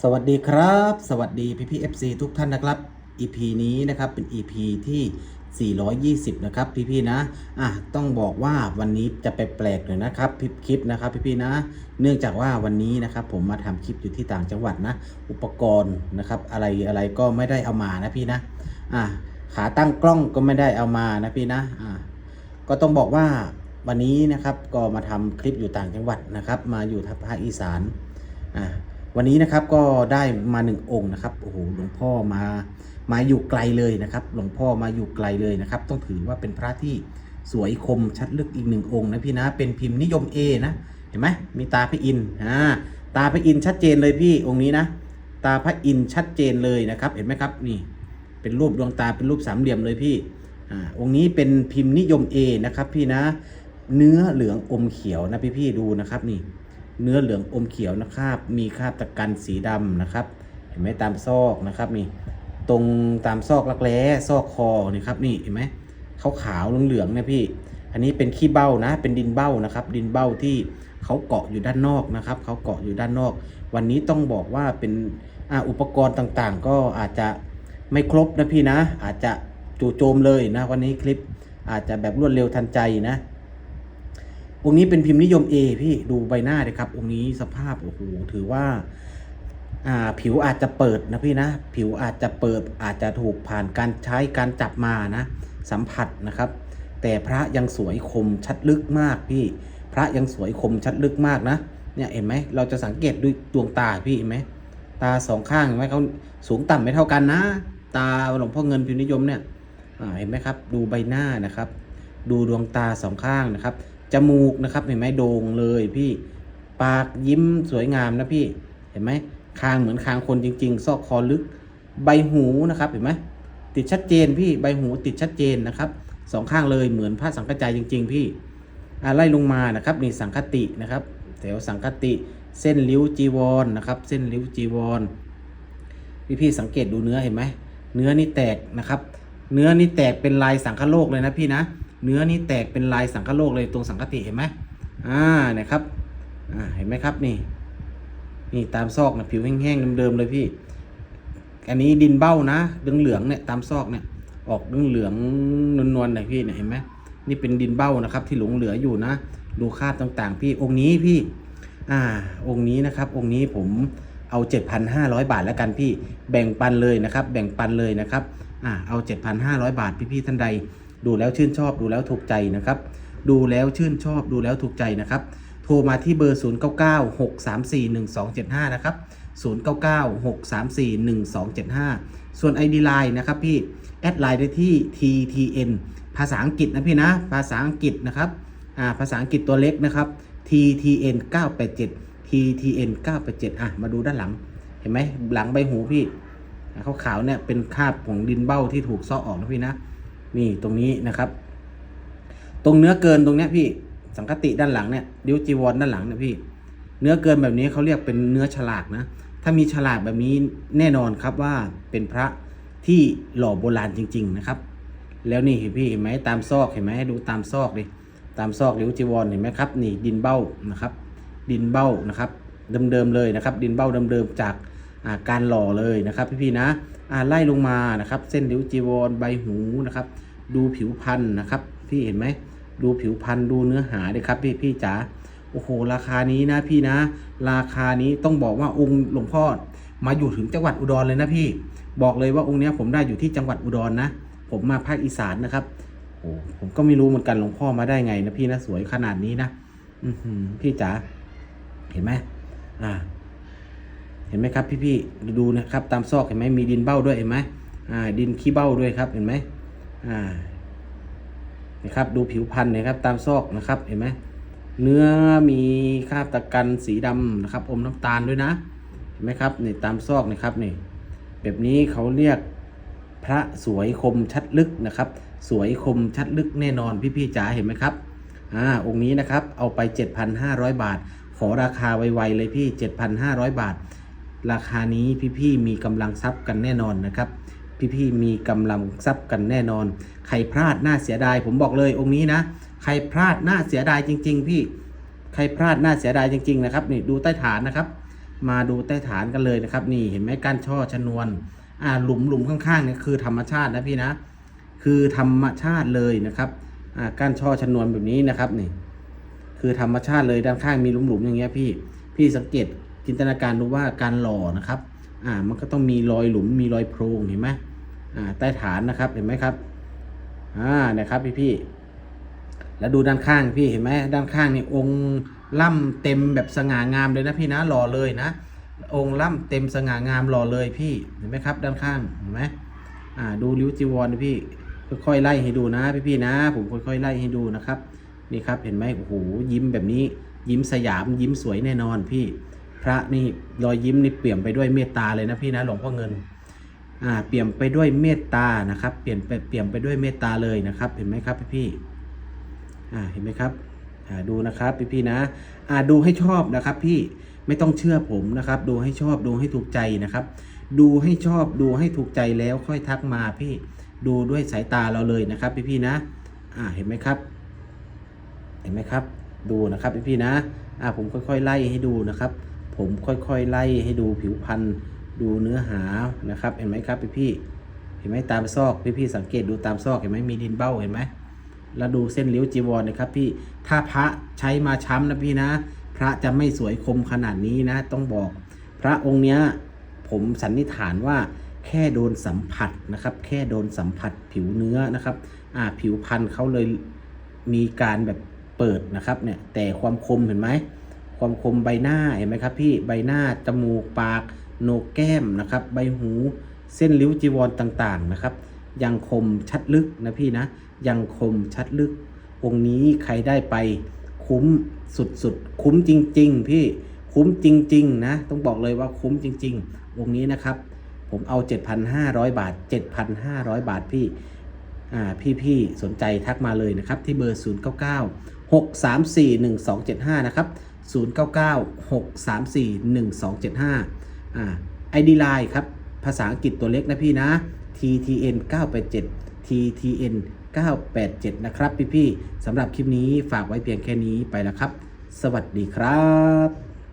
สวัสดีครับ สวัสดีพี่พี่เอฟซีทุกท่านนะครับ EP นี้นะครับเป็น EP ที่ 420 นะครับพี่พี่นะอะต้องบอกว่าวันนี้จะไปแปลกหน่อยนะครับคลิปคลิปนะครับพี่พี่นะ เนื่องจากว่าวันนี้นะครับผมมาทำคลิปอยู่ที่ต่างจังหวัดนะ อุปกรณ์นะครับอะไรอะไรก็ไม่ได้เอามานะพี่นะอะขาตั้งกล้องก็ไม่ได้เอามานะพี่นะอะก็ต้องบอกว่าวันนี้นะครับก็มาทำคลิปอยู่ต่างจังหวัดนะครับ มาอยู่ทางภาคอีสานอะ วันนี้นะครับก็ได้มาหนึ่งองค์นะครับโอ้โหหลวงพ่อมามาอยู่ไกลเลยนะครับ หลวงพ่อมาอยู่ไกลเลยนะครับ ต้องถือว่าเป็นพระที่สวยคมชัดลึกอีกหนึ่งองค์นะพี่นะเป็นพิมพ์นิยม A นะเห็นไหมมีตาพระอินทร์อ่าตาพระอินทร์ชัดเจนเลยพี่องค์นี้นะ ตาพระอินทร์ชัดเจนเลยนะครับ เห็นไหมครับนี่เป็นรูปดวงตาเป็นรูปสามเหลี่ยมเลยพี่อ่าองค์นี้เป็นพิมพ์นิยม A นะครับพี่นะ เนื้อเหลืองอมเขียวนะพี่พี่ดูนะครับนี่ เนื้อเหลืองอมเขียวนะครับ มีคราบตะกันสีดำนะครับ เห็นไหมตามซอกนะครับนี่ ตรงตามซอกรักแร้ซอกคอนี่ครับนี่เห็นไหมขาวขาวเหลืองๆเนี่ยพี่ อันนี้เป็นขี้เบ้านะ เป็นดินเบ้านะครับ ดินเบ้าที่เขาเกาะอยู่ด้านนอกนะครับ เขาเกาะอยู่ด้านนอก วันนี้ต้องบอกว่าเป็นออุปกรณ์ต่างๆ ก็อาจจะไม่ครบนะพี่นะ อาจจะจู่โจมเลยนะ วันนี้คลิปอาจจะแบบรวดเร็วทันใจนะ องค์นี้เป็นพิมพ์นิยม A พี่ดูใบหน้าเลยครับ องค์นี้สภาพโอ้โหถือว่าอ่าผิวอาจจะเปิดนะพี่นะ ผิวอาจจะเปิดอาจจะถูกผ่านการใช้การจับมานะ สัมผัสนะครับ แต่พระยังสวยคมชัดลึกมากพี่ พระยังสวยคมชัดลึกมากนะเนี่ยเห็นไหมเราจะสังเกตด้วยดวงตาพี่เห็นไหมตาสองข้างเห็นไหมเขาสูงต่ำไม่เท่ากันนะ ตาหลวงพ่อเงินพิมพ์นิยมเนี่ยเห็นไหมครับ ดูใบหน้านะครับ ดูดวงตาสองข้างนะครับ จมูกนะครับ เห็นไหมโด่งเลยพี่ปากยิ้มสวยงามนะพี่เห็นไหมคางเหมือนคางคนจริง ๆ ซอกคอลึก ใบหูนะครับเห็นไหมติดชัดเจนพี่ใบหูติดชัดเจนนะครับสองข้างเลยเหมือนพระสังฆจายจริง ๆ พี่ไล่ลงมานะครับนี่สังคตินะครับแถวสังคติเส้นริ้วจีวรนนะครับ เส้นริ้วจีวรพี่พี่ๆสังเกตดูเนื้อเห็นไหมเนื้อนี่แตกนะครับ เนื้อนี่แตกเป็นลายสังคโลกเลยนะพี่นะ เนื้อนี่แตกเป็นลายสังคโลกเลยตรงสังคติเห็นไหมอ่าเนี่ยครับอ่าเห็นไหมครับนี่ นี่ตามซอกนะผิวแห้งๆเดิมๆเลยพี่ อันนี้ดินเบ้านะเหลืองๆเนี่ยตามซอกเนี่ยออกเหลืองๆนวลๆหน่อยพี่เนี่ยเห็นไหมนี่เป็นดินเบ้านะครับ ที่หลงเหลืออยู่นะ ดูคาบต่างๆ พี่องค์นี้พี่ อ่า องค์นี้นะครับ องค์นี้ผมเอา 7,500 บาทแล้วกันพี่ แบ่งปันเลยนะครับ แบ่งปันเลยนะครับ อ่า เอา 7,500 บาทพี่ๆท่านใด ดูแล้วชื่นชอบดูแล้วถูกใจนะครับ ดูแล้วชื่นชอบดูแล้วถูกใจนะครับ โทรมาที่เบอร์ 0996341275 นะครับ 0996341275 ส่วน ID Line นะครับพี่ แอดไลน์ได้ที่ TTN ภาษาอังกฤษนะพี่นะ ภาษาอังกฤษนะครับ อ่า ภาษาอังกฤษตัวเล็กนะครับ TTN 987 TTN 987อะ มาดูด้านหลัง เห็นไหมหลังใบหูพี่ขาวๆเนี่ยเป็นคราบของดินเบ้าที่ถูกซ้อออกนะพี่นะ นี่ตรงนี้นะครับ ตรงเนื้อเกินตรงเนี้ยพี่สังคติด้านหลังเนี่ยดิ้วจีวรด้านหลังเนี่ยพี่ เนื้อเกินแบบนี้เขาเรียกเป็นเนื้อฉลากนะ ถ้ามีฉลากแบบนี้แน่นอนครับว่าเป็นพระที่หล่อโบราณจริง ๆ นะครับ แล้วนี่เห็นพี่เห็นไหมตามซอกเห็นไหมให้ดูตามซอกดิตามซอกริ้วจีวรเห็นไหมครับ นี่ดินเบ้านะครับ ดินเบ้านะครับ เดิมๆเลยนะครับ ดินเบ้าเดิมๆจาก การหล่อเลยนะครับพี่ๆนะไล่ลงมานะครับ เส้นริ้วจีวรใบหูนะครับ ดูผิวพันธุ์นะครับ พี่เห็นไหมดูผิวพันธุ์ดูเนื้อหาเลยครับพี่พี่จ๋าโอ้โห ราคานี้นะพี่นะ ราคานี้ต้องบอกว่าองค์หลวงพ่อมาอยู่ถึงจังหวัดอุดรเลยนะพี่ บอกเลยว่าองค์นี้ผมได้อยู่ที่จังหวัดอุดรนะ ผมมาภาคอีสานนะครับโอ้ผมก็ไม่รู้เหมือนกันหลวงพ่อมาได้ไงนะพี่นะสวยขนาดนี้นะ อือพี่จ๋าเห็นไหมอ่า ห็นไหมครับพี่พี่ๆดูนะครับตามซอกเห็นไหมมีดินเบ้าด้วยเห็นไหมอ่าดินขี้เบ้าด้วยครับเห็นไหมอ่านะครับดูผิวพันธุ์นะครับตามซอกนะครับเห็นไหมเนื้อมีคราบตะกันสีดำนะครับ อมน้ำตาลด้วยนะเห็นไหมครับนี่ตามซอกนะครับนี่แบบนี้เขาเรียกพระสวยคมชัดลึกนะครับ สวยคมชัดลึกแน่นอนพี่ๆจ๋าเห็นไหมครับอ่าองค์นี้นะครับเอาไป 7,500 บาท ขอราคาไวๆเลยพี่ 7,500 บาท ราคานี้พี่ๆมีกำลังทรัพย์กันแน่นอนนะครับ พี่ๆมีกำลังทรัพย์กันแน่นอน ใครพลาดน่าเสียดาย ผมบอกเลยองค์นี้นะ ใครพลาดน่าเสียดายจริง ๆ พี่ใครพลาดน่าเสียดายจริงๆนะครับนี่ดูใต้ฐานนะครับ มาดูใต้ฐานกันเลยนะครับ นี่เห็นไหมก้านช่อชนวนอ่าหลุมหลุมข้างๆเนี่ยคือธรรมชาตินะพี่นะ คือธรรมชาติเลยนะครับอ่าก้านช่อชนวนแบบนี้นะครับนี่คือธรรมชาติเลยด้านข้างมีหลุมๆอย่างเงี้ยพี่ พี่สังเกต จินตนาการดูว่าการหล่อนะครับอ่ามันก็ต้องมีรอยหลุมมีรอยโพรงเห็นไหมอ่าใต้ฐานนะครับเห็นไหมครับอ่านะครับพี่พี่แล้วดูด้านข้างพี่เห็นไหมด้านข้างนี่องค์ล่ำเต็มแบบสง่างามเลยนะพี่นะหล่อเลยนะ องค์ล่ำเต็มสง่างามหล่อเลยพี่เห็นไหมครับ ด้านข้างเห็นไหมอ่าดูริ้วจีวรนพี่ค่อยๆไล่ให้ดูนะพี่พี่นะ ผมค่อยๆไล่ให้ดูนะครับนี่ครับเห็นไหมโอ้โหยิ้มแบบนี้ยิ้มสยามยิ้มสวยแน่นอนพี่ พระนี่รอยยิ้มนี่เปี่ยมไปด้วยเมตตาเลยนะพี่นะหลวงพ่อเงินอ่าเปี่ยมไปด้วยเมตตานะครับ เปลี่ยนไปเปี่ยมไปด้วยเมตตาเลยนะครับ เห็นไหมครับพี่พี่อ่าเห็นไหมครับอ่าดูนะครับพี่พี่นะอ่าดูให้ชอบนะครับพี่ไม่ต้องเชื่อผมนะครับ ดูให้ชอบดูให้ถูกใจนะครับ ดูให้ชอบดูให้ถูกใจแล้วค่อยทักมาพี่ดูด้วยสายตาเราเลยนะครับ พี่พี่นะอ่าเห็นไหมครับ เห็นไหมครับ ดูนะครับพี่พี่นะอ่าผมค่อยๆไล่ให้ดูนะครับ ผมค่อยๆ ไล่ให้ดูผิวพรรณดูเนื้อหานะครับ เห็นไหมครับพี่พี่ๆเห็นไหมตามซอกพี่พี่ๆสังเกตดูตามซอกเห็นไหมมีดินเบ้าเห็นไหมแล้วดูเส้นริ้วจีวรนะครับพี่ถ้าพระใช้มาช้ำนะพี่นะ พระจะไม่สวยคมขนาดนี้นะ ต้องบอก พระองค์เนี้ยผมสันนิษฐานว่าแค่โดนสัมผัสนะครับ แค่โดนสัมผัสผิวเนื้อนะครับอ่าผิวพันธุ์เขาเลยมีการแบบเปิดนะครับเนี่ยแต่ความคมเห็นไหม ความคมใบหน้าเห็นไหมครับพี่ใบหน้าจมูกปากโหนกแก้มนะครับ ใบหูเส้นริ้วจีวรต่างๆนะครับ ยังคมชัดลึกนะพี่นะ ยังคมชัดลึก องค์นี้ใครได้ไปคุ้มสุดๆ คุ้มจริง ๆ พี่คุ้มจริง ๆ นะ ต้องบอกเลยว่าคุ้มจริง ๆ องค์นี้นะครับ ผมเอา 7,500 บาท 7,500 บาทพี่อ่าพี่ๆสนใจทักมาเลยนะครับ ที่เบอร์ 099 634 1275 นะครับ 099 634 1275อ่า ID Line ครับ ภาษาอังกฤษตัวเล็กนะพี่นะ TTN 987 TTN 987 นะครับพี่ๆสำหรับคลิปนี้ฝากไว้เพียงแค่นี้ไปแล้วครับ สวัสดีครับ